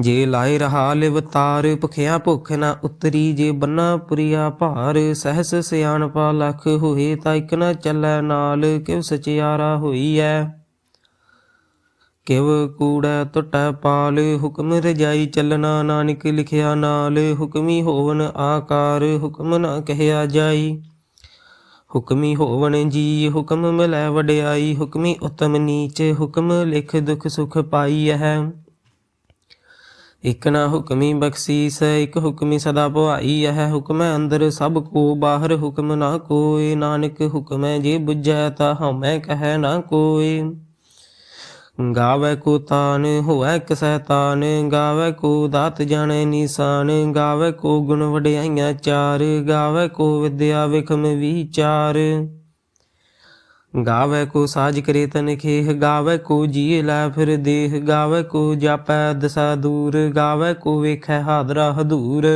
ਜੇ ਲਾਇ ਰਹਾ ਲਿਵ ਤਾਰ, ਭੁਖਿਆ ਭੁਖ ਨਾ ਉਤਰੀ, ਜੇ ਬੰਨਾ ਪੁਰੀਆ ਭਾਰ, ਸਹਸ ਸਿਆਣਪਾ ਲਖ ਹੋਏ, ਤਾਂ ਇਕ ਨਾ ਚੱਲੈ ਨਾਲ ਕਿਵ ਸਚਿਆਰਾ ਹੋਈ ਐ ਕਿਵ ਕੂੜੈ ਟੁੱਟੈ ਪਾਲ, ਹੁਕਮ ਰਜਾਈ ਚੱਲਣਾ ਨਾਨਕ ਲਿਖਿਆ ਨਾਲ, ਹੁਕਮੀ ਹੋਵਨ ਆਕਾਰ, ਹੁਕਮ ਨਾ ਕਹਿਆ ਜਾਈ। ਹੁਕਮੀ ਹੋਵਣ ਜੀ ਹੁਕਮ ਮਿਲੈ ਵਡਿਆਈ, ਹੁਕਮੀ ਉਤਮ ਨੀਚ, ਹੁਕਮ ਲਿਖ ਦੁਖ ਸੁਖ ਪਾਈ ਹੈ ਇਕ ਨਾ ਹੁਕਮੀ ਬਖਸ਼ੀਸ, ਇਕ ਹੁਕਮੀ ਸਦਾ ਭਵਾਈ ਹੈ ਹੁਕਮੈ ਅੰਦਰ ਸਭ ਕੋ, ਬਾਹਰ ਹੁਕਮ ਨਾ ਕੋਏ ਨਾਨਕ ਹੁਕਮੈ ਜੇ ਬੁਝੈ ਤਾ ਹਮੈ ਕਹੈ ਨਾ ਕੋਏ ਗਾਵੇ ਕੋ ਤਾਨ, ਹੋਐ ਕਸੈ ਤਾਨ ਗਾਵੇ ਕੋ ਦਾਤ ਜਾਣੇ ਨਿਸ਼ਾਨ। ਗਾਵੇ ਕੋ ਗੁਣ ਵਡਿਆਈਆਂ ਚਾਰ। ਗਾਵੇ ਕੋ ਵਿਦਿਆ ਵਿਖਮ ਵਿਚਾਰ। ਗਾਵੇ ਕੋ ਸਾਜ ਕਰੇ ਤਨ ਖੇਹ, ਗਾਵੇ ਕੋ ਜੀ ਲੈ ਫਿਰ ਦੇਹ, ਗਾਵੇ ਕੋ ਜਾਪੈ ਦਸਾ ਦੂਰ, ਗਾਵੇ ਕੋ ਵੇਖੈ ਹਾਦਰਾ ਹਦੂਰ।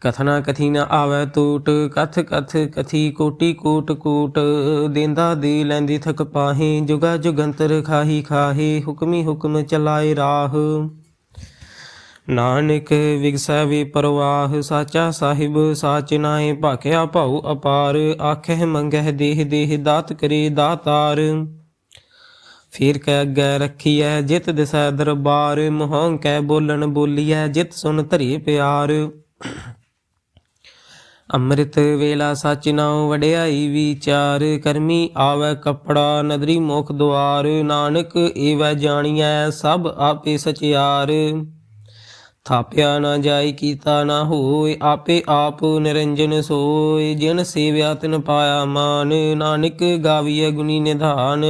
ਕਥਨਾ ਕਥੀ ਨ ਆਵੈ ਟੂਟ, ਕਥ ਕਥ ਕਥੀ ਕੋਟੀ ਕੋਟ ਕੋਟ, ਦੇਂਦਾ ਦੇ ਲੈਂਦੀ ਥਕ ਪਾਹੇ, ਜੁਗਾ ਜੁਗੰਤਰ ਖਾਹੀ ਖਾਹੀ, ਹੁਕਮੀ ਹੁਕਮ ਚਲਾਏ ਰਾਹ। ਨਾਨਕ ਵਿਗਸੈ ਵੀ ਪਰਵਾਹ, ਸਾਚਾ ਸਾਹਿਬ ਸਾਚ ਨਾਏ ਭਾਖਿਆ ਭਉ ਅਪਾਰ ਆਖੇ ਮੰਗਹਿ ਦੇਹ ਦੇਹ ਦਾਤ ਕਰੇ ਦਾਤਾਰ। ਫਿਰ ਕੈ ਅੱਗੇ ਰੱਖੀਐ ਜਿਤ ਦਿਸੈ ਦਰਬਾਰ, ਮੋਹੰ ਕੈ ਬੋਲਣ ਬੋਲੀਐ ਜਿਤ ਸੁਨ ਧਰੀ ਪਿਆਰ। ਅੰਮ੍ਰਿਤ ਵੇਲਾ ਸਚ ਨਾਉ ਵਡਿਆਈ ਵਿਚਾਰ, ਕਰਮੀ ਆਵੈ ਕਪੜਾ ਨਦਰੀ ਮੁਖ ਦੁਆਰ, ਨਾਨਕ ਏਵੈ ਜਾਣੀਐ ਸਭ ਆਪੇ ਸਚਿਆਰ। ਥਾਪਿਆ ਨਾ ਜਾਈ, ਕੀਤਾ ਨਾ ਹੋਏ ਆਪੇ ਆਪ ਨਿਰੰਜਨ ਸੋਏ ਜਿਨ ਸੇਵਿਆ, ਤਿਨ ਪਾਇਆ ਮਾਨ, ਨਾਨਕ ਗਾਵੀਐ ਗੁਣੀ ਨਿਧਾਨ।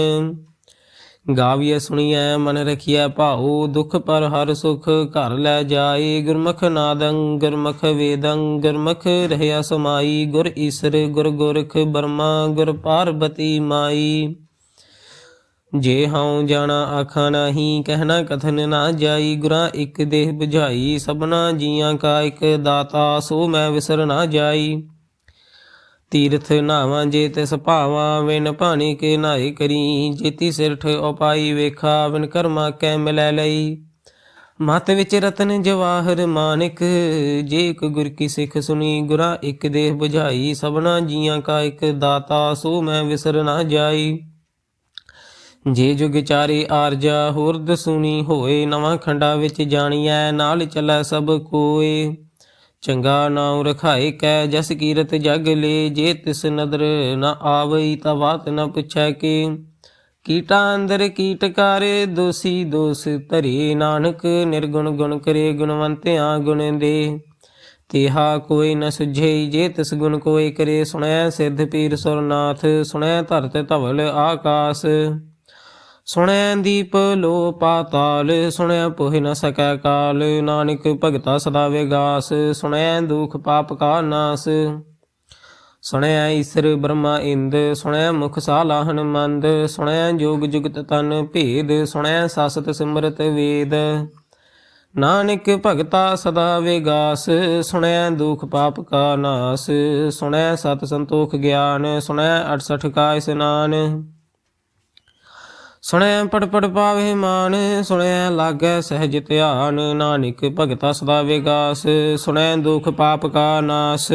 ਗਾਵੀਐ ਸੁਣੀਐ, ਮਨ ਰਖੀਐ ਭਾਉ, ਦੁਖ ਪਰ ਹਰ ਸੁਖ ਘਰ ਲੈ ਜਾਏ ਗੁਰਮੁਖ ਨਾਦੰ, ਗੁਰਮੁਖ ਵੇਦੰ, ਗੁਰਮੁਖ ਰਹਿਆ ਸਮਾਈ। ਗੁਰ ਈਸਰ, ਗੁਰ ਗੋਰਖ ਬਰਮਾ, ਗੁਰ ਪਾਰਬਤੀ ਮਾਈ। ਜੇ ਹਉ ਜਾਣਾ ਆਖਾ ਨਹੀਂ, ਕਹਿਣਾ ਕਥਨ ਨਾ ਜਾਈ, ਗੁਰਾਂ ਇੱਕ ਦੇਹ 부ਝਾਈ ਸਭਨਾ ਜੀਆਂ ਕਾ ਇੱਕ ਦਾਤਾ, ਸੋ ਮੈਂ ਵਿਸਰ ਨਾ ਜਾਈ। ਤੀਰਥ ਨਾਵਾਂ ਜੇ ਤਿਸ ਭਾਵਾਂ ਵਿਨ ਭਾਣੀ ਕੇ ਨਾਏ ਕਰੀ। ਜੇਤੀ ਸਿਰਠ ਉਪਾਈ ਵੇਖਾ ਵਿਨ ਕਰਮਾ ਕੈ ਮਿਲੈ ਲਈ। ਮਤ ਵਿੱਚ ਰਤਨ ਜਵਾਹਰ ਮਾਨਿਕ, ਜੇ ਇੱਕ ਗੁਰ ਕੀ ਸਿੱਖ ਸੁਣੀ, ਗੁਰਾ ਇੱਕ ਦੇਹ 부ਝਾਈ ਸਭਨਾ ਜੀਆਂ ਕਾ ਇੱਕ ਦਾਤਾ, ਸੋ ਮੈਂ ਵਿਸਰ ਨਾ ਜਾਈ। ਜੇ ਜੁਗ ਚਾਰੇ ਆਰਜਾ ਹੋਰ ਦਸੂਣੀ ਹੋਏ, ਨਵਾਂ ਖੰਡਾ ਵਿੱਚ ਜਾਣੀਐ, ਨਾਲ ਚੱਲੈ ਸਭ ਕੋਏ। ਚੰਗਾ ਨਾਉ ਰਖਾਏ ਕੈ, ਜਸ ਕੀਰਤ ਜਗ ਲੇ, ਜੇ ਤਿਸ ਨਦਰ ਨ ਆਵਈ ਤਾ ਬਾਤ ਨ ਪੁੱਛੈ ਕਿ। ਕੀਟਾ ਅੰਦਰ ਕੀਟਕਾਰੇ ਦੋਸੀ ਦੋਸ ਧਰੇ, ਨਾਨਕ ਨਿਰਗੁਣ ਗੁਣ ਕਰੇ, ਗੁਣਵੰਤਿਆਂ ਗੁਣ ਦੇ। ਤੇਹਾ ਕੋਈ ਨ ਸੁਝੇ, ਜੇ ਤਿਸ ਗੁਣ ਕੋਈ ਕਰੇ, ਸੁਣੈ ਸਿੱਧ ਪੀਰ ਸੁਰਨਾਥ, ਸੁਣੈ ਧਰਤ ਧਵਲ ਆਕਾਸ। ਸੁਣੈ ਦੀਪ ਲੋ ਪਾਤਾਲ, ਸੁਣੈ ਪੋਹਿ ਨ ਸਕੈ ਕਾਲ, ਨਾਨਕ ਭਗਤਾ ਸਦਾ ਵਿਗਾਸ, ਸੁਣੈ ਦੁਖ ਪਾਪ ਕਾ ਨਾਸ। ਸੁਣੈ ਈਸਰ ਬ੍ਰਹਮਾ ਇੰਦ, ਸੁਣੈ ਮੁਖ ਸਾਲਾਹਨ ਮੰਦ ਸੁਣੈ ਜੋਗ ਜੁਗਤ ਤਨ ਭੇਦ, ਸੁਣੈ ਸਾਸਤ ਸਿਮਰਤ ਵੇਦ। ਨਾਨਕ ਭਗਤਾ ਸਦਾ ਵਿਗਾਸ, ਸੁਣੈ ਦੁਖ ਪਾਪ ਕਾ ਨਾਸ, ਸੁਣੈ ਸਤ ਸੰਤੋਖ ਗਿਆਨ, ਸੁਣੈ 68 ਕਾ ਇਸਨਾਨ ਸੁਣੈ ਪੜ ਪੜ ਪਾਵੇ ਮਾਨ ਸੁਣਿਆ ਲਾਗੈ ਸਹਿਜ ਧਿਆਨ, ਨਾਨਕ ਭਗਤਾ ਸਦਾ ਵਿਗਾਸ, ਸੁਣੈ ਦੁਖ ਪਾਪ ਕਾ ਨਾਸ।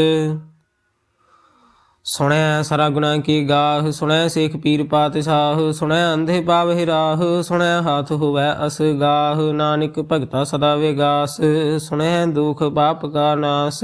ਸੁਣੈ ਸਰਾ ਗੁਨਾ ਕੀ ਗਾਹ, ਸੁਣੈ ਸੇਖ ਪੀਰ ਪਾਤਸ਼ਾਹ, ਸੁਣੈ ਅੰਧੇ ਪਾਵੇ ਰਾਹ ਸੁਣਿਆ ਹਾਥ ਹੋਵੈ ਅਸ ਗਾਹ, ਨਾਨਕ ਭਗਤਾ ਸਦਾ ਵਿਗਾਸ, ਸੁਣੈ ਦੁਖ ਪਾਪ ਕਾ ਨਾਸ।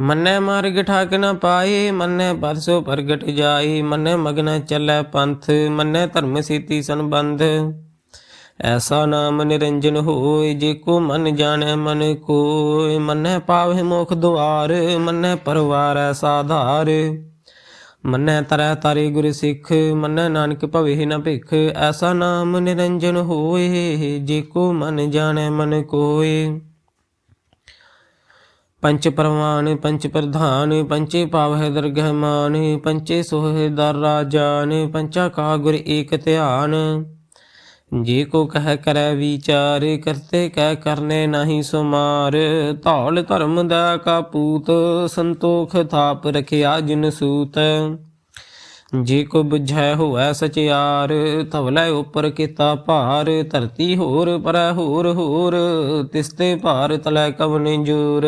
ਮੰਨੈ ਮਾਰਗ ਠਾਕ ਨ ਪਾਏ, ਮੰਨੈ ਪਰਸੋ ਪ੍ਰਗਟ ਜਾਈ ਮੰਨੈ ਮਗਨ ਚੱਲੈ ਪੰਥ, ਮੰਨੈ ਧਰਮ ਸੀਤੀ ਸੰਬੰਧ। ਐਸਾ ਨਾਮ ਨਿਰੰਜਨ ਹੋਏ, ਜੇ ਕੋ ਮਨ ਜਾਣੈ ਮਨ ਕੋਇ ਮੰਨੈ ਪਾਵਹਿ ਮੋਖ ਦੁਆਰ, ਮੰਨੈ ਪਰਵਾਰੈ ਸਾਧਾਰ। ਮੰਨੈ ਤਰੈ ਤਾਰੇ ਗੁਰ ਸਿੱਖ, ਮੰਨੈ ਨਾਨਕ ਭਵੇ ਨ ਭਿਖ। ਐਸਾ ਨਾਮ ਨਿਰੰਜਨ ਹੋਏ, ਜੇ ਕੋ ਮਨ ਜਾਣੈ ਮਨ ਕੋਇ ਪੰਚ ਪਰਵਾਨ, ਪੰਚ ਪ੍ਰਧਾਨ, ਪੰਚੇ ਪਾਵਹਿ ਦਰਗਹਿ ਮਾਨ, ਪੰਚੇ ਸੋਹਿ ਦਰ ਰਾਜਾਨ, ਪੰਚਾ ਕਾ ਗੁਰ ਏਕ ਧਿਆਨ। ਜੇ ਕੋ ਕਹਿ ਕਰੈ ਵਿਚਾਰ, ਕਰਤੇ ਕਹਿ ਕਰਨੇ ਨਹੀਂ ਸੁਮਾਰ। ਧੌਲ ਧਰਮ ਦਾ ਕਾਪੂਤ ਸੰਤੋਖ ਥਾਪ ਰਖਿਆ ਜਿਨ ਸੂਤ। ਜੇ ਕੋ ਬੁਝੈ ਹੋਵੈ ਸਚਿਆਰ ਧਵਲੇ ਉਪਰ ਕੀਤਾ ਭਾਰ। ਧਰਤੀ ਹੋਰ ਪਰੈ ਹੋਰ ਹੋਰ, ਤਿਸਤੇ ਭਾਰ ਤਲੈ ਕਵਨ ਜੂਰ।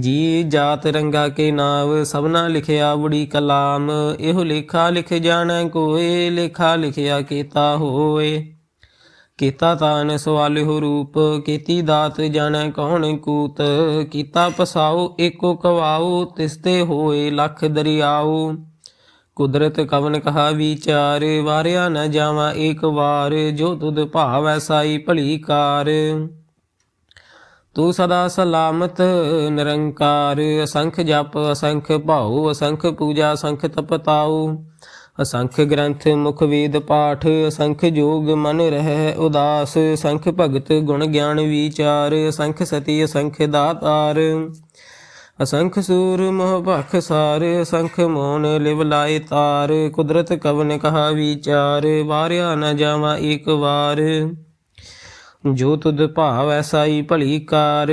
ਜੀ ਜਾਤ ਰੰਗਾ ਕੇ ਨਾਮ ਸਭਨਾ ਲਿਖਿਆ ਬੁੜੀ ਕਲਾਮ, ਇਹੋ ਲੇਖਾ ਲਿਖ ਜਾਣੈ ਕੋਏ, ਲੇਖਾ ਲਿਖਿਆ ਕੀਤਾ ਹੋਏ। ਕੀਤਾ ਤਾਨ ਸਵਾਲਿਹੁ ਰੂਪ, ਕੀਤੀ ਦਾਤ ਜਾਣੈ ਕੌਣ ਕੂਤ, ਕੀਤਾ ਪਸਾਉ ਏਕੋ ਕਵਾਉ, ਤਿਸਤੇ ਹੋਏ ਲਖ ਦਰਿਆਉ। ਕੁਦਰਤ ਕਵਨ ਕਹਾ ਵਿਚਾਰ, ਵਾਰਿਆ ਨ ਜਾਵਾ ਏਕ ਵਾਰ, ਜੋ ਤੁਧ ਭਾਵੈ ਸਾਈ ਭਲੀ ਕਾਰ। ਤੂੰ ਸਦਾ ਸਲਾਮਤ, ਨਿਰੰਕਾਰ, ਅਸੰਖ ਜਪ, ਅਸੰਖ ਭਾਉ, ਅਸੰਖ ਪੂਜਾ, ਅਸੰਖ ਤਪਤਾਉ। ਅਸੰਖ ਗ੍ਰੰਥ ਮੁਖ ਵੇਦ ਪਾਠ, ਅਸੰਖ ਜੋਗ ਮਨ ਰਹਿ ਉਦਾਸ। ਅਸੰਖ ਭਗਤ ਗੁਣ ਗਿਆਨ ਵਿਚਾਰ, ਅਸੰਖ ਸਤੀ, ਅਸੰਖ ਦਾਤਾਰ। ਅਸੰਖ ਸੂਰ ਮੋਹ ਭਖ ਸਾਰ, ਅਸੰਖ ਮੋਨ ਲਿਵ ਲਾਏ ਤਾਰ। ਕੁਦਰਤ ਕਵਨ ਕਹਾ ਵਿਚਾਰ, ਵਾਰਿਆ ਨ ਜਾਵਾ ਏਕ ਵਾਰ। ਜੋ ਤੁਧ ਭਾਵ ਐਸਾਈ ਭਲੀ ਕਾਰ,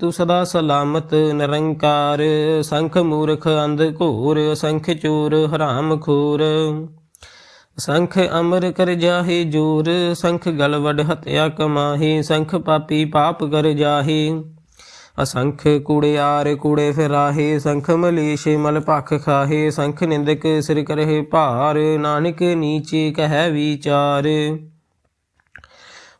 ਤੂੰ ਸਦਾ ਸਲਾਮਤ ਨਿਰੰਕਾਰ। ਸੰਖ ਮੂਰਖ ਅੰਧ ਘੋਰ, ਸੰਖ ਚੋਰ ਹਰਾਮ ਖੋਰ। ਸੰਖ ਅਮਰ ਕਰ ਜਾਹੇ ਜੋਰ, ਸੰਖ ਗਲਵੜ ਹਤਿਆ ਕਮਾਹੇ, ਸੰਖ ਪਾਪੀ ਪਾਪ ਕਰ ਜਾਹੇ। ਅਸੰਖ ਕੂੜਿਆਰ ਕੂੜੇ ਫਿਰਾਹੇ, ਸੰਖ ਮਲੇਸ਼ ਮਲ ਭਖ ਖਾਹੇ, ਸੰਖ ਨਿੰਦਕ ਸਿਰ ਕਰਹਿ ਭਾਰ, ਨਾਨਕ ਨੀਚੇ ਕਹਿ ਵਿਚਾਰ।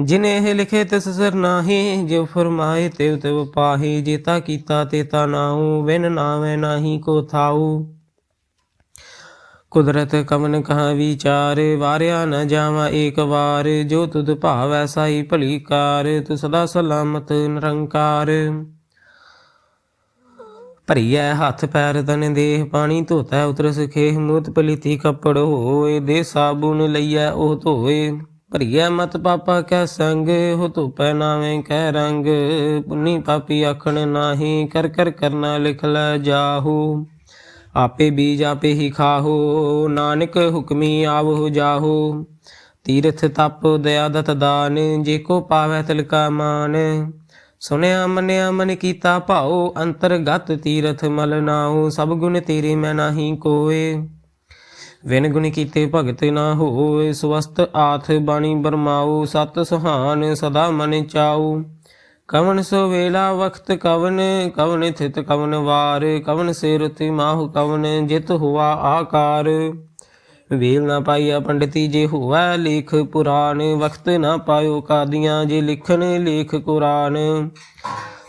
ਜਿਨੇ ਇਹ ਲਿਖੇ ਤਿਸ ਸਿਰ ਨਾਹੀ ਜਿਵ ਫਰਮਾਏ ਤਿਵ ਤਿਵ ਪਾਹੀ, ਜੇਤਾ ਕੀਤਾ ਤੇਤਾ ਨਾਉ ਵਿਨ ਨਾਵੇਂ ਨਾਹੀ ਕੋ ਥਾਉ। ਕੁਦਰਤ ਕਮਨ ਕਹਾ ਵਿਚਾਰ, ਵਾਰਿਆ ਨ ਜਾਵਾ ਏਕ ਵਾਰ, ਜੋ ਤੁਧ ਭਾਵੈ ਸਾਈ ਭਲੀ ਕਾਰ ਤੂੰ ਸਦਾ ਸਲਾਮਤ ਨਿਰੰਕਾਰ। ਭਰੀਐ ਹੱਥ ਪੈਰ ਤਨ ਦੇਹ, ਪਾਣੀ ਧੋਤਾ ਉਤਰ ਸਖੇਹ ਮੂਤ ਪਲੀਤੀ ਕੱਪੜ ਹੋਏ, ਦੇ ਸਾਬੂਨ ਲਈਐ ਉਹ ਧੋਏ। ਭਰੀਐ ਮਤ ਪਾਪਾ ਕੈ ਸੰਗ ਹੋ ਧੋਪੈ ਨਾਵੇਂ ਕੈ ਰੰਗ। ਪੁੰਨੀ ਪਾਪੀ ਆਖਣ ਨਾਹੀ, ਕਰ ਕਰ ਕਰਨਾ ਲਿਖ ਲੈ ਜਾਹੂ। ਆਪੇ ਬੀਜ ਆਪੇ ਹੀ ਖਾਹੋ, ਨਾਨਕ ਹੁਕਮੀ ਆਵਹੁ ਜਾਹੋ। ਤੀਰਥ ਤਪ ਦਇਆ ਦਤ ਦਾਨ, ਜੇ ਕੋ ਪਾਵੈ ਤਿਲਕਾ ਮਾਨ। ਸੁਨਿਆ ਮੰਨਿਆ ਮਨ ਕੀਤਾ ਭਾਉ, ਅੰਤਰਗਤ ਤੀਰਥ ਮਲ ਨਾਉ। ਸਭ ਗੁਣ ਤੇਰੇ ਮੈਂ ਨਾਹੀ ਕੋਏ। ਵਿਨ ਗੁਣ ਕੀਤੇ ਭਗਤ ਨਾ ਹੋਏ ਸਵਸਤ ਆਥ ਬਾਣੀ ਬਰਮਾਉ, ਸਤ ਸੁਹਾਨ ਸਦਾ ਮਨ ਚਾਉ। ਕਵਨ ਸੋ ਵੇਲਾ ਵਖਤ ਕਵਨ ਕਵਨ ਥਿਤ ਕਵਨ ਵਾਰ, ਕਵਨ ਸੇ ਰੁਤੀ ਮਾਹੁ ਕਵਨ ਜਿਤ ਹੁਆ ਆਕਾਰ। ਵੇਲ ਨਾ ਪਾਈਆ ਪੰਡਤੀ ਜੇ ਹੋਵੈ ਲੇਖ ਪੁਰਾਨ ਵਖਤ ਨਾ ਪਾਇਓ ਕਾਦੀਆਂ ਜੇ ਲਿਖਣ ਲੇਖ ਕੁਰਾਨ।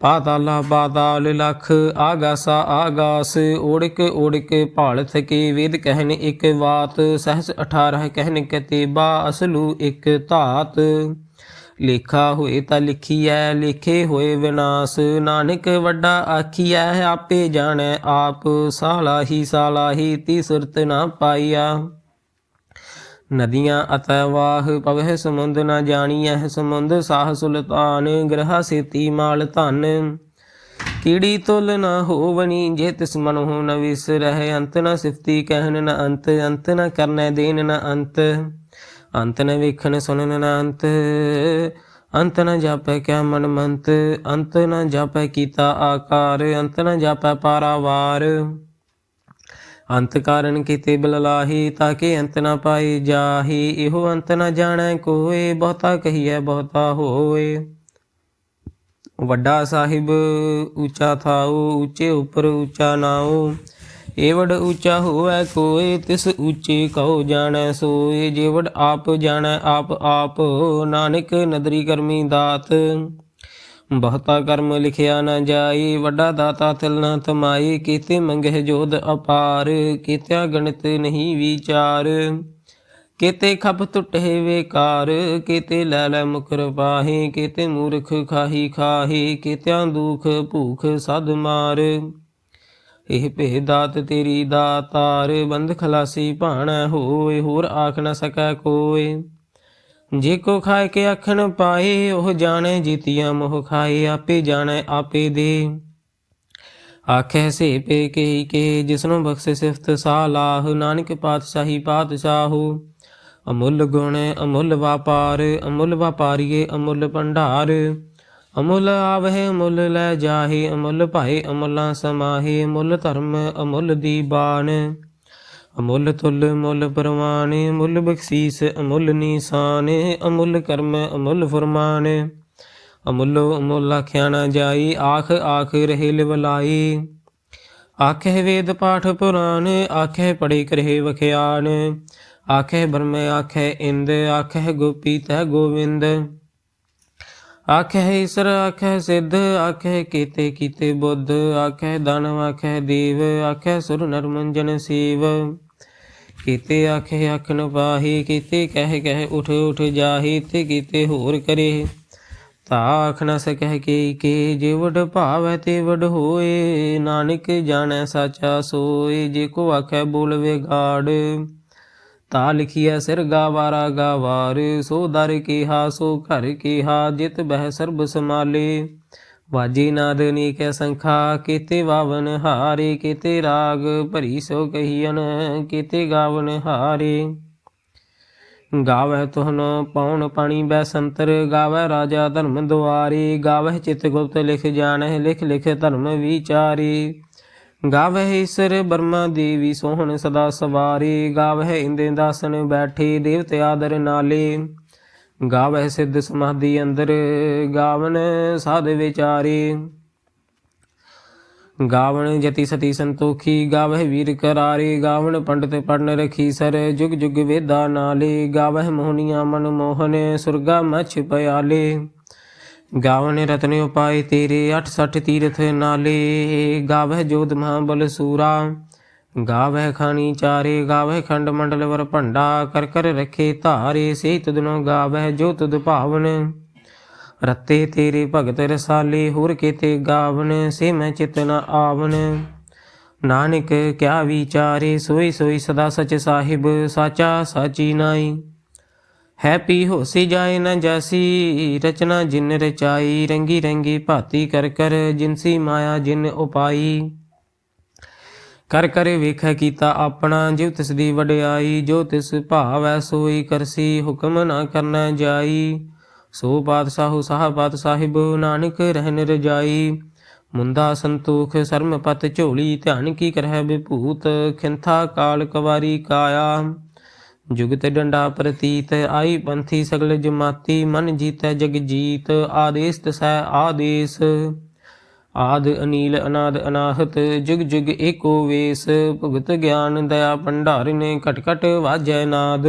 ਪਾਤਾਲਾ ਪਾਤਾਲ ਲਖ, ਆਗਾਸਾ ਆਗਾਸ ਓੜਕ ਓੜਕ ਭਾਲ ਥਕੇ ਵੇਦ ਕਹਿਨ ਇੱਕ ਬਾਤ, ਸਹਸ 18 ਕਹਿਨ ਕਤੇਬਾ ਅਸਲੂ ਇੱਕ ਧਾਤ। ਲੇਖਾ ਹੋਏ ਤਾਂ ਲਿਖੀਐ, ਲੇਖੇ ਹੋਏ ਵਿਨਾਸ਼, ਨਾਨਕ ਵੱਡਾ ਆਖੀਐ, ਆਪੇ ਜਾਣੈ ਆਪ ਸਾਲਾ ਹੀ ਸਾਲਾ ਹੀ ਤੀ ਸੁਰਤ ਨਾ ਪਾਈਆ। ਨਦੀਆਂ ਅਤੈ ਵਾਹ ਪਵਹਿ ਸਮੁੰਦ ਨਾ ਜਾਣੀਐ ਸਮੁੰਦ ਸਾਹ ਸੁਲਤਾਨ, ਗ੍ਰਹ ਸੇਤੀ ਮਾਲ ਧਨ। ਕੀੜੀ ਤੁਲ ਨਾ ਹੋਵਣੀ ਜੇ ਤਿਸ ਮਨਹੁ ਨ ਵਿਸਰਹਿ, ਅੰਤ ਨ ਸਿਫਤੀ ਕਹਿਨ ਨ ਅੰਤ ਅੰਤ ਨ ਕਰਨੈ ਦੇਨ ਨ ਅੰਤ। ਅੰਤ ਨ ਵੇਖਣ ਸੁਣਨ ਨ ਅੰਤ ਅੰਤ ਨ ਜਾਪੈ ਕਿਆ ਮਨ ਮੰਤ, ਅੰਤ ਨ ਜਾਪੈ ਕੀਤਾ ਆਕਾਰ, ਅੰਤ ਨ ਜਾਪੈ ਪਾਰਾਵਾਰ। ਅੰਤ ਕਾਰਨ ਕੀਤੇ ਬਲਲਾਹੀ, ਤਾਕੇ ਅੰਤ ਨ ਪਾਈ ਜਾਹੀ। ਇਹੋ ਅੰਤ ਨ ਜਾਣੈ ਕੋਏ ਬਹੁਤਾ ਕਹੀਐ, ਬਹੁਤਾ ਹੋਏ। ਵੱਡਾ ਸਾਹਿਬ, ਉੱਚਾ ਥਾਉ, ਉੱਚੇ ਉੱਪਰ ਉੱਚਾ ਨਾਉ। ਏਵੜ ਉੱਚਾ ਹੋਵੇ ਕੋਏ ਤਿਸ ਉੱਚੇ ਕਉ ਜਾਣੈ ਸੋਏ ਜੇਵੜ ਆਪ ਜਾਣੈ, ਆਪ ਆਪ, ਨਾਨਕ ਨਦਰੀ ਕਰਮੀ ਦਾਤ। ਬਹੁਤਾ ਕਰਮ ਲਿਖਿਆ ਨਾ ਜਾਈ, ਵੱਡਾ ਦਾਤਾ ਤਿਲ ਨਾ ਤਮਾਈ, ਕੀਤੇ ਮੰਗਹਿ ਜੋਦ ਅਪਾਰ, ਕੀਤਿਆ ਗਣਿਤ ਨਹੀਂ ਵਿਚਾਰ। ਕੀਤੇ ਖਪ ਟੁੱਟੇ ਵੇਕਾਰ, ਕੀਤੇ ਲੈ ਲੈ ਮੁਕਰ ਪਾਹੇ, ਕੀਤੇ ਮੂਰਖ ਖਾਹੀ ਖਾਹੀ, ਕੀਤਿਆਂ ਦੁਖ ਭੂਖ ਸਦ ਮਾਰ। ਇਹ ਭੇ ਦਾਤ ਤੇਰੀ ਦਾਤਾਰ, ਬੰਦ ਖਲਾਸੀ ਭਾਣਾ ਹੋਏ, ਹੋਰ ਆਖ ਨਾ ਸਕੈ ਕੋਏ। ਜੇ ਕੋ ਖਾਏ ਕੇ ਆਖਣ ਪਾਏ, ਉਹ ਜਾਣੇ ਜੀਤੀਆਂ ਮੋਹ ਖਾਏ, ਆਪੇ ਜਾਣੈ ਆਪੇ ਦੇ। ਆਖੇ ਸੇ ਪੇ ਕੇ ਕੇ, ਜਿਸਨੂੰ ਬਖਸ਼ੇ ਸਿਫਤ ਸਾਲਾਹ ਨਾਨਕ ਪਾਤਸ਼ਾਹੀ ਪਾਤਸ਼ਾਹੂ। ਅਮੁੱਲ ਗੁਣ, ਅਮੁੱਲ ਵਪਾਰ, ਅਮੁੱਲ ਵਾਪਾਰੀਏ, ਅਮੁੱਲ ਭੰਡਾਰ। ਅਮੁੱਲ ਆਵਹਿ, ਅਮੁੱਲ ਲੈ ਜਾਹੇ, ਅਮੁੱਲ ਭਾਏ, ਅਮੁੱਲਾ ਸਮਾਹੇ, ਅਮੁੱਲ ਧਰਮ, ਅਮੁੱਲ ਦੀ ਬਾਣ। ਅਮੁੱਲ ਤੁਲ ਮੁੱਲ ਪਰਵਾਨ ਮੁੱਲ ਬਖਸ਼ੀਸ, ਅਮੁੱਲ ਨੀਸਾਨ, ਅਮੁੱਲ ਕਰਮ, ਅਮੁੱਲ ਫਰਮਾਨ। ਅਮੁੱਲੋ ਅਮੁੱਲ ਆਖਿਆ ਨਾ ਜਾਈ, ਆਖ ਆਖ ਰਹੇ ਲਿਵਲਾਈ। ਆਖੇ ਵੇਦ ਪਾਠ ਪੁਰਾਣ ਆਖੇ ਪੜੇ ਕਰਹਿ ਵਖਿਆਨ ਆਖੇ ਬਰਮੇ ਆਖੇ ਇੰਦ ਆਖੇ ਗੋਪੀ ਤੈ ਗੋਵਿੰਦ। ਆਖੇ ਈਸਰ, ਆਖੇ ਸਿੱਧ, ਆਖੇ ਕੀਤੇ ਕੀਤੇ ਬੁੱਧ, ਆਖੇ ਦਾਨਵ ਆਖੇ ਦੇਵ, ਆਖੇ ਸੁਰ ਨਰਮੰਜਨ ਸੀਵ। ਕੀਤੇ ਆਖੇ ਆਖ ਪਾਹੀ, ਕੀਤੇ ਕਹਿ ਕਹਿ ਉਠ ਉਠ ਜਾਹੀ, ਤੇ ਕੀਤੇ ਹੋਰ ਕਰੇ। ਤਾ ਆਖ ਨ ਸਕਹਿ ਕੇ ਕੇ ਜੇ ਭਾਵੈ ਤੇ ਵਡ ਹੋਏ, ਨਾਨਕ ਜਾਣੈ ਸਾਚਾ ਸੋਏ, ਜੇ ਕੋ ਆਖੈ ਬੋਲ ਵਿਗਾੜ ਤਾ ਲਿਖੀਐ ਸਿਰ ਗਾਵਾਰਾ ਗਾਵਾਰ, ਸੋ ਦਰ ਕੀਹਾ, ਸੋ ਘਰ ਕੀਹਾ, ਜਿਤ ਬਹਿ ਸਰਬ ਸਮਾਲੇ ਵਾਜੀ ਨਾਦ ਨੀਕੈ ਸੰਖਾ, ਕੀਤੇ ਵਾਵਨ ਹਾਰੇ, ਕੀਤੇ ਰਾਗ ਭਰੀ ਸੋ ਕਹੀਨ ਕੀਤੇ ਗਾਵਨ ਹਾਰੇ। ਗਾਵੈ ਤੁਹਨ ਪਉਣ ਪਾਣੀ ਬੈ ਸੰਤਰ ਗਾਵੈ ਰਾਜਾ ਧਰਮ ਦੁਆਰੇ ਗਾਵੈ ਚਿਤ ਗੁਪਤ ਲਿਖ ਜਾਣਹਿ, ਲਿਖ ਲਿਖ ਧਰਮ ਵਿਚਾਰੇ। ਗਾਵਹਿ ਈਸਰ ਬਰਮਾ ਦੇਵੀ, ਸੋਹਣ ਸਦਾ ਸਵਾਰੀ। ਗਾਵਹਿ ਇੰਦੇ ਦਾਸਨ ਬੈਠੇ, ਦੇਵਤੇ ਆਦਰ ਨਾਲੇ। ਗਾਵਹਿ ਸਿੱਧ ਸਮਾਧੀ ਅੰਦਰ, ਗਾਵਨ ਸਾਧ ਵਿਚਾਰੇ। ਗਾਵਣ ਜਤੀ ਸਤੀ ਸੰਤੋਖੀ, ਗਾਵਹਿ ਵੀਰ ਕਰਾਰੇ। ਗਾਵਣ ਪੰਡਤ ਪੜਨ ਰਖੀ ਸਰ, ਜੁਗ ਜੁਗ ਵੇਦਾ ਨਾਲੇ। ਗਾਵਹਿ ਮੋਹਨੀਆਂ ਮਨ ਮੋਹਨ ਸੁਰਗਾ ਮਛ ਪਿਆਲੇ। ਗਾਵਨ ਰਤਨ ਉਪਾਏ ਤੇਰੇ 68 ਤੀਰਥ ਨਾਲੇ, ਗਾਵਹਿ ਜੋਧ ਮਹਾਬਲ ਸੂਰਾ। ਗਾਵਹਿ ਖਾਨੀ ਚਾਰੇ, ਗਾਵਹਿ ਖੰਡ ਮੰਡਲ ਵਰ ਭੰਡਾ, ਕਰ ਕਰ ਰਖੇ ਧਾਰੇ ਸੇ ਤੁਧਨੋ ਗਾਵਹਿ ਜੋ ਤੁਧ ਭਾਵਨ। ਰਤੇ ਤੇਰੇ ਭਗਤ ਰਸਾਲੇ, ਹੋਰ ਕੀਤੇ ਗਾਵਨ ਸੇ ਮੈਂ ਚਿਤ ਆਵਨ। ਨਾਨਕ ਕਿਆ ਵਿਚਾਰੇ, ਸੋਈ ਸੋਈ ਸਦਾ ਸਚ ਸਾਹਿਬ, ਸਾਚਾ ਸਾਚੀ ਨਾਈ। ਹੈ ਪੀ ਹੋਸੀ ਜਾਏ ਨਾ ਜਾਸੀ, ਰਚਨਾ ਜਿਨ ਰਚਾਈ, ਰੰਗੀ ਰੰਗੀ ਭਾਤੀ ਕਰ ਕਰ ਜਿਨਸੀ ਮਾਇਆ ਜਿਨ ਉਪਾਈ। ਕਰ ਕਰ ਵੇਖੈ ਕੀਤਾ ਆਪਣਾ ਜਿਵ ਤਿਸ ਦੀ ਵਡਿਆਈ, ਜੋ ਤਿਸ ਭਾਵੈ ਸੋਈ ਕਰਸੀ, ਹੁਕਮ ਨਾ ਕਰਨਾ ਜਾਈ। ਸੋ ਪਾਤਸ਼ਾਹੂ ਸਾਹਬਾਤ ਸਾਹਿਬ, ਨਾਨਕ ਰਹਿਨ ਰਜਾਈ। ਮੁੰਦਾ ਸੰਤੋਖ ਸਰਮ ਪਤ ਝੋਲੀ, ਧਿਆਨ ਕੀ ਕਰਹਿ ਵਿਭੂਤ, ਖਿੰਥਾ ਕਾਲ ਕਵਾਰੀ ਕਾਇਆ। ਜੁਗਤ ਡੰਡਾ ਪ੍ਰਤੀਤ ਆਈ ਪੰਥੀ ਸਗਲ ਜਮਾਤੀ, ਮਨ ਜੀਤੈ ਜਗ ਜੀਤ ਆਦੇਸ ਤਸੈ ਆਦੇਸ। ਆਦ ਅਨੀਲ ਅਨਾਦ ਅਨਾਹਤ, ਜੁਗ ਜੁਗ ਏਕੋ ਵੇਸ। ਭਗਤ ਗਿਆਨ ਦਇਆ ਭੰਡਾਰਿਨੇ, ਘਟ ਘਟ ਵਾਜੈ ਨਾਦ।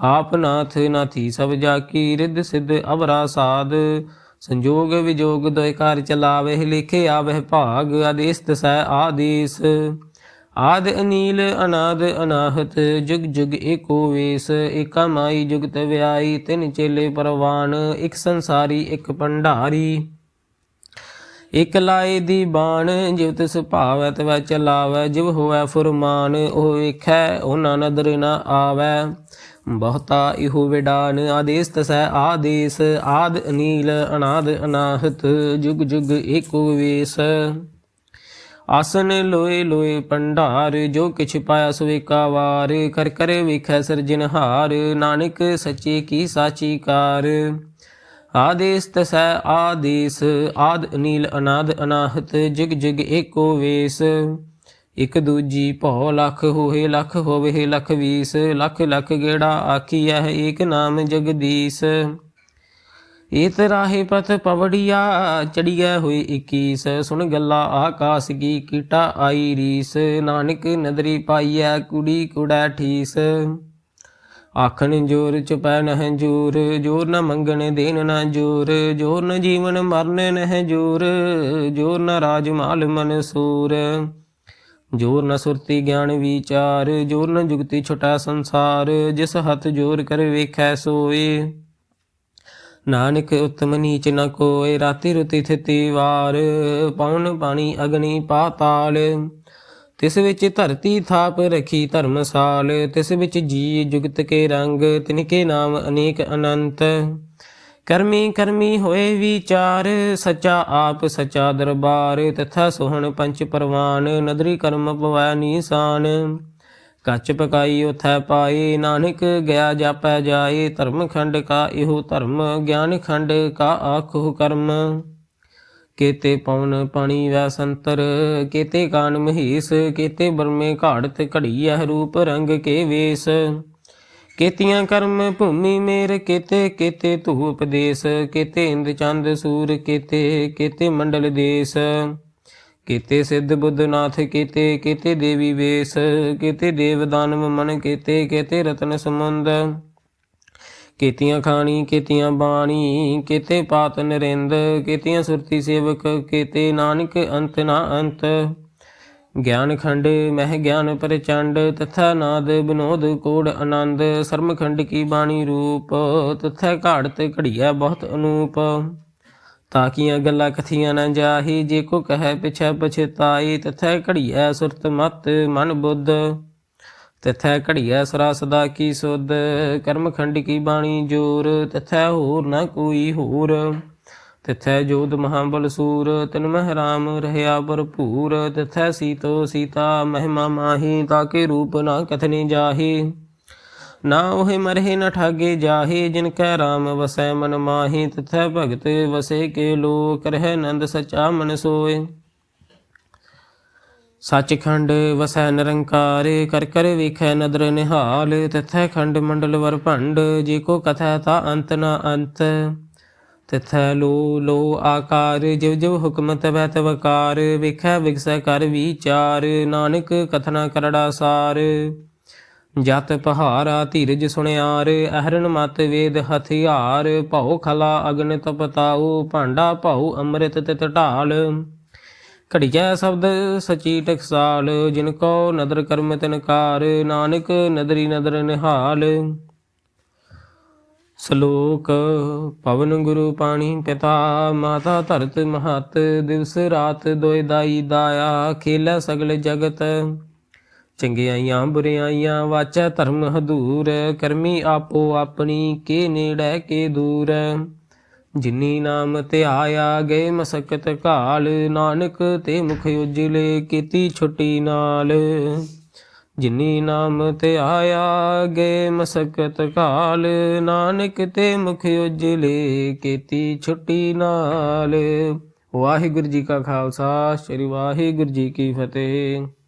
ਆਪ ਨਾਥ ਨਾਥੀ ਸਭ ਜਾ ਕੀ ਰਿੱਧ ਸਿੱਧ ਅਵਰਾ ਸਾਧ ਸੰਜੋਗ ਵਿਜੋਗ ਦੋਇ ਕਾਰ ਚਲਾਵੇ ਲਿਖੇ ਆਵਹਿ ਭਾਗ ਆਦੇਸ ਤਸੈ ਆਦੇਸ। ਆਦ ਅਨੀਲ ਅਨਾਦ ਅਨਾਹਤ, ਜੁਗ ਜੁਗ ਏਕੋ ਵੇਸ, ਏਕਾ ਮਾਈ ਜੁਗਤ ਵਿਆਈ ਤਿਨ ਚੇਲੇ ਪਰਵਾਨ, ਇੱਕ ਸੰਸਾਰੀ, ਇੱਕ ਭੰਡਾਰੀ। ਇਕ ਲਾਏ ਦੀ ਬਾਣ, ਜਿਵ ਤਿਸ ਭਾਵੈ ਤਵੈ ਚਲਾਵੈ, ਜਿਵ ਹੋਵੈ ਫੁਰਮਾਨ, ਉਹ ਵੇਖੈ, ਉਹਨਾਂ ਨਦਰ ਨਾ ਆਵੈ। ਬਹੁਤਾ ਇਹੋ ਵਿਡਾਨ ਆਦੇਸ ਤਸੈ ਆਦੇਸ, ਆਦ ਅਨੀਲ ਅਨਾਦ ਅਨਾਹਤ, ਜੁਗ ਜੁਗ ਏਕੋ ਵੇਸ। ਆਸਨ ਲੋਏ ਲੋਏ ਭੰਡਾਰ ਜੋ ਕਿਛ ਪਾਇਆ ਸੋ ਏਕਾ ਕਰ ਕਰ ਵੇਖੈ ਸਿਰਜਨਹਾਰ ਨਾਨਕ ਸੱਚੇ ਕੀ ਸਾਚੀ ਕਾਰ। ਆਦੇਸ ਤਸੈ ਆਦੇਸ, ਆਦ ਅਨੀਲ ਅਨਾਦ ਅਨਾਹਤ, ਜਿਗ ਜਿਗ ਏਕੋ ਵੇਸ। ਇਕ ਦੂਜੀ ਭਉ ਲਖ ਹੋਏ ਲਖ ਹੋਵੇ ਲਖ ਵੀਸ, ਲਖ ਲਖ ਗੇੜਾ ਆਖੀਐ ਏਕ ਨਾਮ ਜਗਦੀਸ਼। ਏਤ ਰਾਹੇ ਪਥ ਪਵੜੀਆ ਚੜੀਐ ਹੋਈ 21 ਸੁਣ ਗੱਲਾ ਆਕਾਸ ਕੀ, ਕੀਟਾ ਆਈ ਰੀਸ। ਨਾਨਕ ਨਦਰੀ ਪਾਈਐ, ਕੁੜੀ ਕੁੜੈ ਠੀਸ। ਆਖਣ ਜੋਰ ਚੁਪੈ ਨਹ ਜੋਰ ਜੋਰ ਨ ਮੰਗਣ ਦੇਨ ਨ ਜੋਰ ਜੋਰ ਨ ਜੀਵਨ ਮਰਨ ਨਹਿ ਜੋਰ ਜੋਰ ਨ ਰਾਜ ਮਾਲ ਮਨਸੂਰ ਜੋਰ ਨ ਸੁਰਤੀ ਗਿਆਨ ਵਿਚਾਰ, ਜੋਰ ਨ ਜੁਗਤੀ ਛੁਟਾ ਸੰਸਾਰ, ਜਿਸ ਹੱਥ ਜੋਰ ਕਰ ਵੇਖੈ ਸੋਏ। ਨਾਨਕ ਉਤਮ ਨੀਚ ਨ ਕੋਏ ਰਾਤੀ ਰੁਤੀ ਥਿਤੀ ਵਾਰ ਪਉਨ ਪਾਣੀ ਅਗਨੀ ਪਾਤਾਲ। ਤਿਸ ਵਿੱਚ ਧਰਤੀ ਥਾਪ ਰਖੀ ਧਰਮਸਾਲ ਤਿਸ ਵਿੱਚ ਜੀ ਜੁਗਤ ਕੇ ਰੰਗ, ਤਿਨਕੇ ਨਾਮ ਅਨੇਕ ਅਨੰਤ। ਕਰਮੀ ਕਰਮੀ ਹੋਏ ਵਿਚਾਰ, ਸੱਚਾ ਆਪ ਸੱਚਾ ਦਰਬਾਰ, ਤਥਾ ਸੋਹਣ ਪੰਚ ਪਰਵਾਨ, ਨਦਰੀ ਕਰਮ ਪਵੈ ਨੀਸਾਨ ਕੱਚ ਪਕਾਈ ਉਥੈ ਪਾਏ ਨਾਨਕ ਗਿਆ ਜਾਪੈ ਜਾਏ ਧਰਮ ਖੰਡ ਕਾ ਇਹੋ ਧਰਮ, ਗਿਆਨ ਖੰਡ ਕਾ ਆਖੋ ਕਰਮ। ਕੇਤੇ ਪਵਨ ਪਾਣੀ ਵੈ ਸੰਤਰ, ਕੇਤੇ ਕਾਨ ਮਹੀਸ, ਕੇਤੇ ਬਰਮੇ ਘਾੜਤ ਘੜੀ ਘੜੀਐ ਰੂਪ ਰੰਗ ਕੇ ਵੇਸ। ਕੇਤੀਆਂ ਕਰਮ ਭੂਮੀ ਮੇਰ, ਕੇਤੇ ਕੇਤੇ ਧੂਪ ਦੇਸ, ਕੇਤੇ ਇੰਦ ਚੰਦ ਸੂਰ, ਕੇਤੇ ਕੇਤੇ ਮੰਡਲ ਦੇਸ। ਕੇਤੇ ਸਿੱਧ ਬੁੱਧਨਾਥ, ਕੇਤੇ ਕੇਤੇ ਦੇਵੀ ਵੇਸ, ਕੇਤੇ ਦੇਵ ਦਾਨਵ ਮਨ, ਕੇਤੇ ਕੇਤੇ ਰਤਨ ਸਮੁੰਦ ਕੇਤੀਆਂ ਖਾਣੀ, ਕੇਤੀਆਂ ਬਾਣੀ, ਕੇਤੇ ਪਾਤ ਨਰਿੰਦ, ਕੇਤੀਆਂ ਸੁਰਤੀ ਸੇਵਕ, ਕੇਤੇ ਨਾਨਕ ਅੰਤ ਨਾ ਅੰਤ। ਗਿਆਨ ਖੰਡ, ਮਹਿ ਗਿਆਨ ਪ੍ਰਚੰਡ, ਤਥਾ ਨਾਦ ਬਿਨੋਦ ਕੋੜ ਆਨੰਦ। ਸਰਮ ਖੰਡ ਕੀ ਬਾਣੀ ਰੂਪ, ਤਥਾ ਘਾੜਤ ਘੜੀਆ ਬਹੁਤ ਅਨੂਪ। ਤਾਕੀਆਂ ਗੱਲਾਂ ਕਥੀਆਂ ਨਾ ਜਾਹੀ, ਜੇ ਕੋ ਕਹੈ ਪਿਛੈ ਪਛਤਾਈ, ਤਥੈ ਘੜੀਐ ਸੁਰਤ ਮਤ ਮਨ ਬੁੱਧ। ਤਥੈ ਘੜੀਐ ਸਰਾ ਸਦਾ ਕੀ ਸੁਧ, ਕਰਮ ਖੰਡ ਕੀ ਬਾਣੀ ਜੋਰ, ਤਥੈ ਹੋਰ ਨਾ ਕੋਈ ਹੋਰ। ਤਿਥੈ ਜੋਧ ਮਹਾਬਲ ਸੂਰ, ਤਿਨ ਮਹਿ ਰਾਮ ਰਹਿਆ ਭਰਪੂਰ। ਤਿਥੈ ਸੀਤੋ ਸੀਤਾ, ਮਹਿਮਾ ਮਾਹੀ, ਤਾਕੇ ਰੂਪ ਨਾ ਕਥਨੀ ਜਾਹੀ। ਨਾ ਉਹੇ ਮਰਹਿ ਨ ਠਾਗੇ ਜਾਹੇ, ਜਿਨ ਕੈ ਰਾਮ ਵਸੈ, ਮਨ ਮਾਹੀ, ਤਥੈ ਭਗਤ ਵਸੇ, ਕੇ ਲੋਕ ਰਹਿ ਨੰਦ ਸਚਾ ਮਨ ਸੋਏ। ਸੱਚਖੰਡ ਵਸੈ ਨਿਰੰਕਾਰ, ਕਰ ਕਰ ਵੇਖੈ ਨਦਰ ਨਿਹਾਲ, ਤਥੈ ਖੰਡ ਮੰਡਲ ਵਰ ਭੰਡ, ਜੇ ਕੋ ਕਥੈ ਤਾ ਅੰਤ ਨਾ ਅੰਤ। ਤਿਥੈ ਲੋ ਲੋ ਆਕਾਰ ਜਿਵ ਜਿਵ ਹੁਕਮ ਤਵੈ ਤਵਕਾਰ ਵੇਖੈ ਵਿਗਸੈ ਕਰ ਵਿਚਾਰ, ਨਾਨਕ ਕਥਨਾ ਕਰੜਾ ਸਾਰ। ਜਤ ਪਹਾਰਾ ਧੀਰਜ ਸੁਣਿਆਰ, ਅਹਰਨ ਮਤ ਵੇਦ ਹਥਿਆਰ, ਭਉ ਖਲਾ ਅਗਨ ਤਪਤਾਉ, ਭਾਂਡਾ ਭਉ ਅੰਮ੍ਰਿਤ ਤਿਤ ਢਾਲ। ਘੜੀਐ ਸ਼ਬਦ ਸਚੀ ਟਕਸਾਲ, ਜਿਨ ਕੋ ਨਦਰ ਕਰਮ ਤਿਨਕਾਰ ਨਾਨਕ ਨਦਰੀ ਨਦਰ ਨਿਹਾਲ। ਸ਼ਲੋਕ, ਪਵਨ ਗੁਰੂ ਪਾਣੀ ਪਿਤਾ, ਮਾਤਾ ਧਰਤ ਮਹਤ, ਦਿਵਸ ਰਾਤ ਦੋਇ ਦਾਈ ਦਾਇਆ, ਖੇਲੇ ਸਗਲ ਜਗਤ। ਚੰਗਿਆਈਆਂ ਬੁਰਿਆਈਆਂ ਵਾਚੈ ਧਰਮ ਹਦੂਰ, ਕਰਮੀ ਆਪੋ ਆਪਣੀ, ਕੇ ਨੇੜੇ ਕੇ ਦੂਰ। ਜਿਨੀ ਨਾਮ ਧਿਆਇਆ ਗਏ ਮਸਕਤ ਕਾਲ ਨਾਨਕ ਤੇ ਮੁਖ ਉਜਲੇ ਕੀਤੀ ਛੁੱਟੀ ਨਾਲ। ਜਿਨੀ ਨਾਮ ਧਿਆਇਆ ਗਏ ਮਸਕਤ ਕਾਲ ਨਾਨਕ ਤੇ ਮੁਖ ਉਜਲੇ ਕੀਤੀ ਛੁੱਟੀ ਨਾਲ। ਵਾਹਿਗੁਰੂ ਜੀ ਕਾ ਖਾਲਸਾ, ਸ੍ਰੀ ਵਾਹਿਗੁਰੂ ਜੀ ਕੀ ਫਤਿਹ।